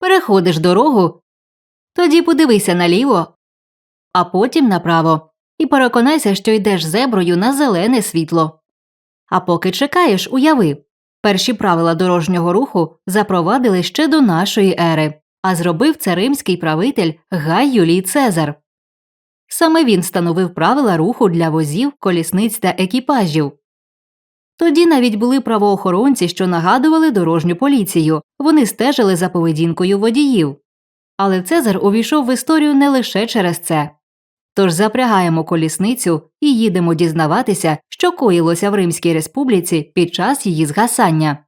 переходиш дорогу, тоді подивися наліво, а потім направо, і переконайся, що йдеш зеброю на зелене світло. А поки чекаєш, уяви, перші правила дорожнього руху запровадили ще до нашої ери, а зробив це римський правитель Гай Юлій Цезар. Саме він встановив правила руху для возів, колісниць та екіпажів. Тоді навіть були правоохоронці, що нагадували дорожню поліцію, вони стежили за поведінкою водіїв. Але Цезар увійшов в історію не лише через це. Тож запрягаємо колісницю і їдемо дізнаватися, що коїлося в Римській республіці під час її згасання.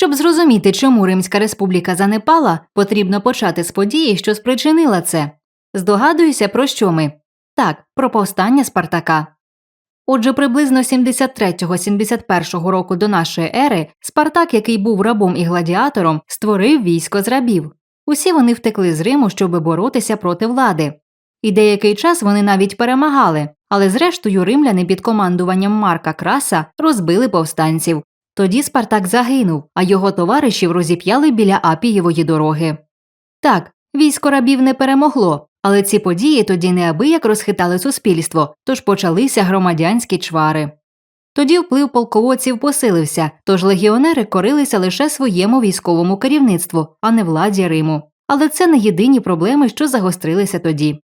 Щоб зрозуміти, чому Римська республіка занепала, потрібно почати з події, що спричинила це. Здогадуюся, про що ми? Так, про повстання Спартака. Отже, приблизно 73-71 року до нашої ери Спартак, який був рабом і гладіатором, створив військо з рабів. Усі вони втекли з Риму, щоб боротися проти влади. І деякий час вони навіть перемагали, але зрештою римляни під командуванням Марка Краса розбили повстанців. Тоді Спартак загинув, а його товаришів розіп'яли біля Апієвої дороги. Так, військо рабів не перемогло, але ці події тоді неабияк розхитали суспільство, тож почалися громадянські чвари. Тоді вплив полководців посилився, тож легіонери корилися лише своєму військовому керівництву, а не владі Риму. Але це не єдині проблеми, що загострилися тоді.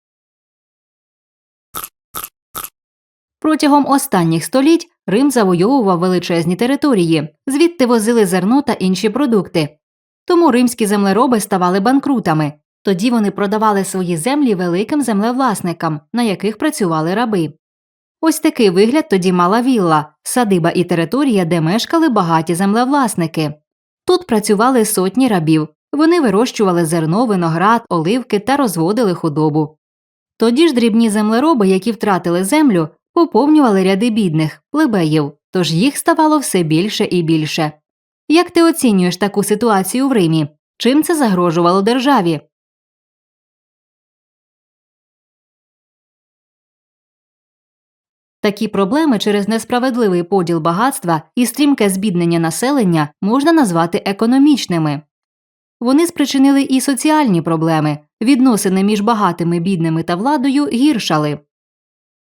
Протягом останніх століть Рим завойовував величезні території, звідти возили зерно та інші продукти. Тому римські землероби ставали банкрутами. Тоді вони продавали свої землі великим землевласникам, на яких працювали раби. Ось такий вигляд тоді мала вілла, садиба і територія, де мешкали багаті землевласники. Тут працювали сотні рабів, вони вирощували зерно, виноград, оливки та розводили худобу. Тоді ж дрібні землероби, які втратили землю, поповнювали ряди бідних, плебеїв, тож їх ставало все більше і більше. Як ти оцінюєш таку ситуацію в Римі? Чим це загрожувало державі? Такі проблеми через несправедливий поділ багатства і стрімке збіднення населення можна назвати економічними. Вони спричинили і соціальні проблеми, відносини між багатими бідними та владою гіршали.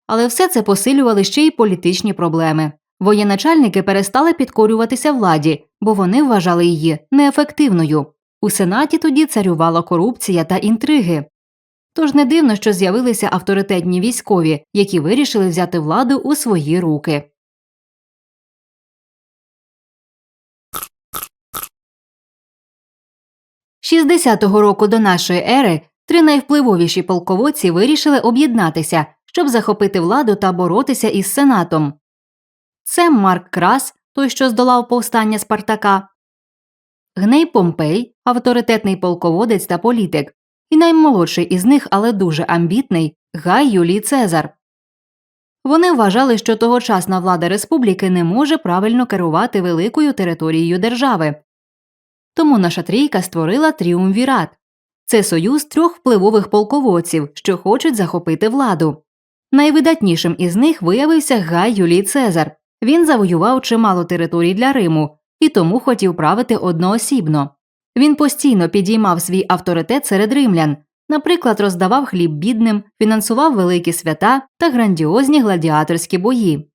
Але все це посилювали ще й політичні проблеми. Воєначальники перестали підкорюватися владі, бо вони вважали її неефективною. У сенаті тоді царювала корупція та інтриги. Тож не дивно, що з'явилися авторитетні військові, які вирішили взяти владу у свої руки. Шістдесятого року до нашої ери три найвпливовіші полководці вирішили об'єднатися, щоб захопити владу та боротися із сенатом. Це Марк Крас, той, що здолав повстання Спартака, Гней Помпей, авторитетний полководець та політик, і наймолодший із них, але дуже амбітний Гай Юлій Цезар. Вони вважали, що тогочасна влада республіки не може правильно керувати великою територією держави. Тому наша трійка створила тріумвірат це союз трьох впливових полководців, що хочуть захопити владу. Найвидатнішим із них виявився Гай Юлій Цезар. Він завоював чимало територій для Риму і тому хотів правити одноосібно. Він постійно підіймав свій авторитет серед римлян, наприклад, роздавав хліб бідним, фінансував великі свята та грандіозні гладіаторські бої.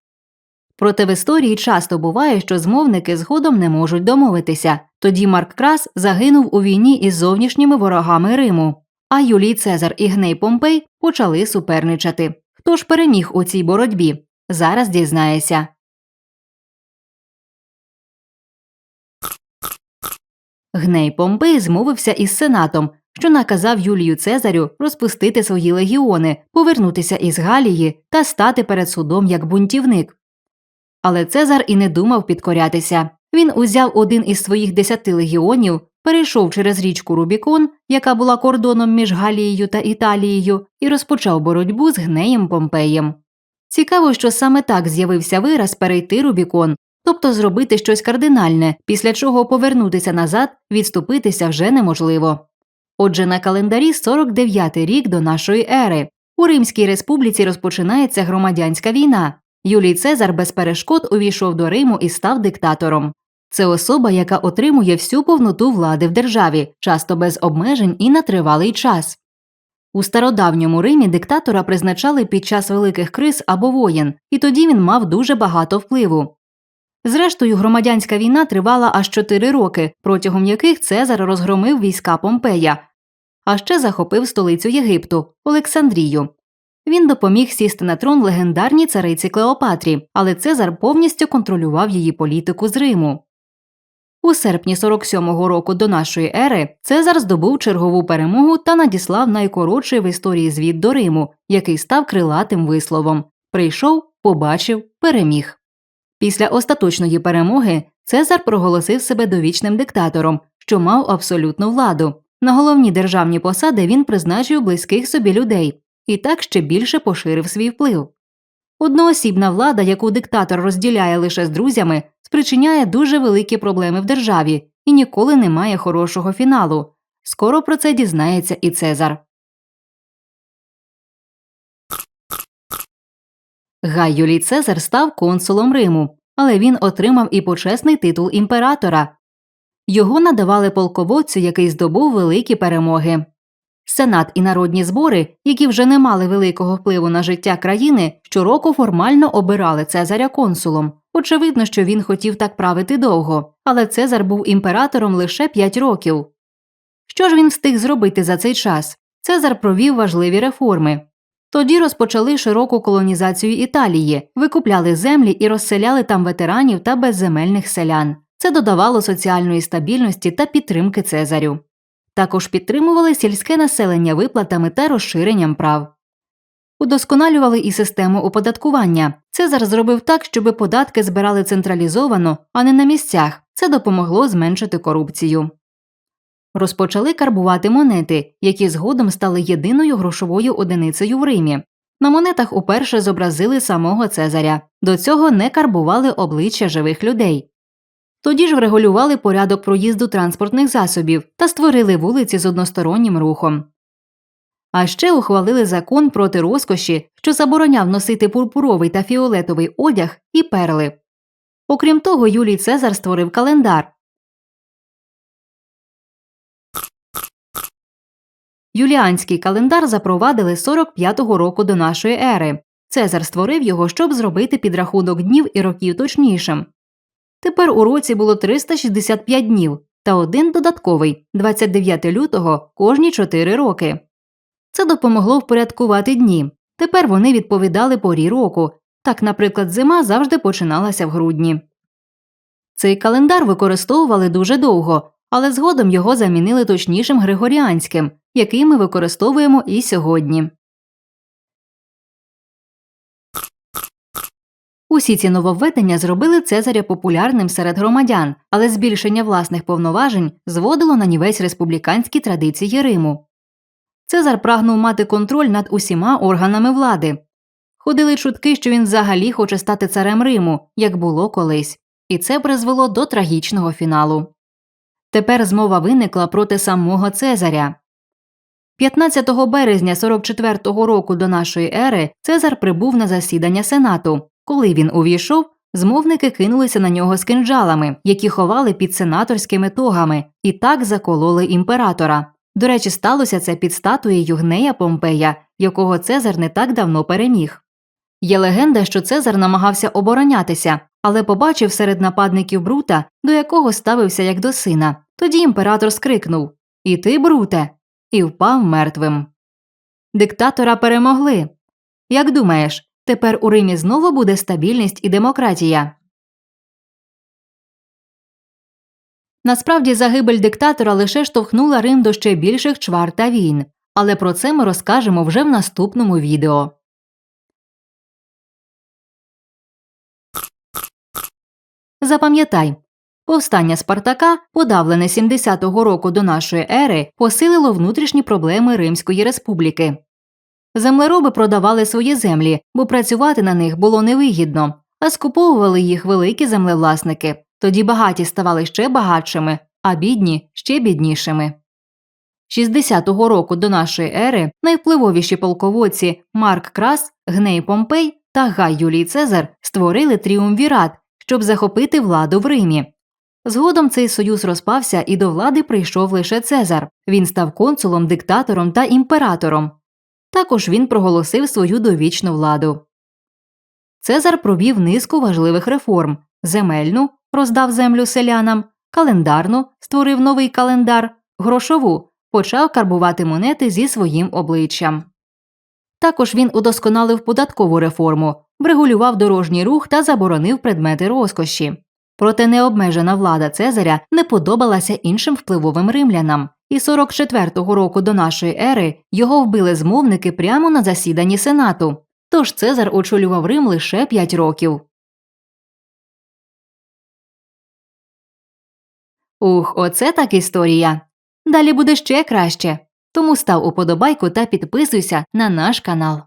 Проте в історії часто буває, що змовники згодом не можуть домовитися. Тоді Марк Крас загинув у війні із зовнішніми ворогами Риму, а Юлій Цезар і Гней Помпей почали суперничати. Хто ж переміг у цій боротьбі? Зараз дізнається. Гней Помпей змовився із сенатом, що наказав Юлію Цезарю розпустити свої легіони, повернутися із Галії та стати перед судом як бунтівник. Але Цезар і не думав підкорятися. Він узяв один із своїх десяти легіонів, перейшов через річку Рубікон, яка була кордоном між Галією та Італією, і розпочав боротьбу з гнеєм Помпеєм. Цікаво, що саме так з'явився вираз перейти Рубікон, тобто зробити щось кардинальне, після чого повернутися назад, відступитися вже неможливо. Отже, на календарі 49-й рік до нашої ери. У Римській республіці розпочинається громадянська війна. Юлій Цезар без перешкод увійшов до Риму і став диктатором. Це особа, яка отримує всю повноту влади в державі, часто без обмежень і на тривалий час. У стародавньому Римі диктатора призначали під час великих криз або воєн, і тоді він мав дуже багато впливу. Зрештою, громадянська війна тривала аж чотири роки, протягом яких Цезар розгромив війська Помпея, а ще захопив столицю Єгипту Олександрію. Він допоміг сісти на трон легендарній цариці Клеопатрі, але Цезар повністю контролював її політику з Риму. У серпні 47-го року до нашої ери Цезар здобув чергову перемогу та надіслав найкоротший в історії звіт до Риму, який став крилатим висловом Прийшов, побачив, переміг. Після остаточної перемоги Цезар проголосив себе довічним диктатором, що мав абсолютну владу. На головні державні посади він призначив близьких собі людей і так ще більше поширив свій вплив. Одноосібна влада, яку диктатор розділяє лише з друзями, спричиняє дуже великі проблеми в державі і ніколи не має хорошого фіналу. Скоро про це дізнається і Цезар. Гай Юлій Цезар став консулом Риму, але він отримав і почесний титул імператора. Його надавали полководцю, який здобув великі перемоги. Сенат і народні збори, які вже не мали великого впливу на життя країни, щороку формально обирали Цезаря консулом. Очевидно, що він хотів так правити довго, але Цезар був імператором лише 5 років. Що ж він встиг зробити за цей час? Цезар провів важливі реформи. Тоді розпочали широку колонізацію Італії, викупляли землі і розселяли там ветеранів та безземельних селян. Це додавало соціальної стабільності та підтримки Цезарю. Також підтримували сільське населення виплатами та розширенням прав. Удосконалювали і систему оподаткування. Цезар зробив так, щоб податки збирали централізовано, а не на місцях. Це допомогло зменшити корупцію. Розпочали карбувати монети, які згодом стали єдиною грошовою одиницею в Римі. На монетах уперше зобразили самого Цезаря. До цього не карбували обличчя живих людей. Тоді ж врегулювали порядок проїзду транспортних засобів та створили вулиці з одностороннім рухом. А ще ухвалили закон проти розкоші, що забороняв носити пурпуровий та фіолетовий одяг і перли. Окрім того, Юлій Цезар створив календар. Юліанський календар запровадили 45-го року до нашої ери. Цезар створив його, щоб зробити підрахунок днів і років точнішим. Тепер у році було 365 днів та один додатковий 29 лютого кожні 4 роки. Це допомогло впорядкувати дні. Тепер вони відповідали порі року. Так, наприклад, зима завжди починалася в грудні. Цей календар використовували дуже довго, але згодом його замінили точнішим григоріанським, який ми використовуємо і сьогодні. Усі ці нововведення зробили Цезаря популярним серед громадян, але збільшення власних повноважень зводило на нівець республіканські традиції Риму. Цезар прагнув мати контроль над усіма органами влади. Ходили чутки, що він взагалі хоче стати царем Риму, як було колись, і це призвело до трагічного фіналу. Тепер змова виникла проти самого Цезаря. 15 березня 44-го року до нашої ери Цезар прибув на засідання Сенату. Коли він увійшов, змовники кинулися на нього з кинджалами, які ховали під сенаторськими тогами, і так закололи імператора. До речі, сталося це під статуєю Гнея Помпея, якого Цезар не так давно переміг. Є легенда, що Цезар намагався оборонятися, але побачив серед нападників Брута, до якого ставився як до сина. Тоді імператор скрикнув І ти, Бруте, і впав мертвим. Диктатора перемогли. Як думаєш, тепер у Римі знову буде стабільність і демократія? Насправді загибель диктатора лише штовхнула Рим до ще більших чвар та війн, але про це ми розкажемо вже в наступному відео. Запам'ятай, повстання Спартака, подавлене 70-го року до нашої ери, посилило внутрішні проблеми Римської республіки. Землероби продавали свої землі, бо працювати на них було невигідно, а скуповували їх великі землевласники. Тоді багаті ставали ще багатшими, а бідні ще біднішими. 60-го року до нашої ери найвпливовіші полководці Марк Крас, Гней Помпей та Гай Юлій Цезар створили тріумвірат, щоб захопити владу в Римі. Згодом цей союз розпався і до влади прийшов лише Цезар. Він став консулом, диктатором та імператором. Також він проголосив свою довічну владу. Цезар провів низку важливих реформ: земельну роздав землю селянам, календарну створив новий календар, грошову почав карбувати монети зі своїм обличчям. Також він удосконалив податкову реформу, врегулював дорожній рух та заборонив предмети розкоші. Проте необмежена влада Цезаря не подобалася іншим впливовим римлянам, і 44-го року до нашої ери його вбили змовники прямо на засіданні сенату. Тож Цезар очолював Рим лише 5 років. Ух, оце так історія. Далі буде ще краще. Тому став уподобайку та підписуйся на наш канал.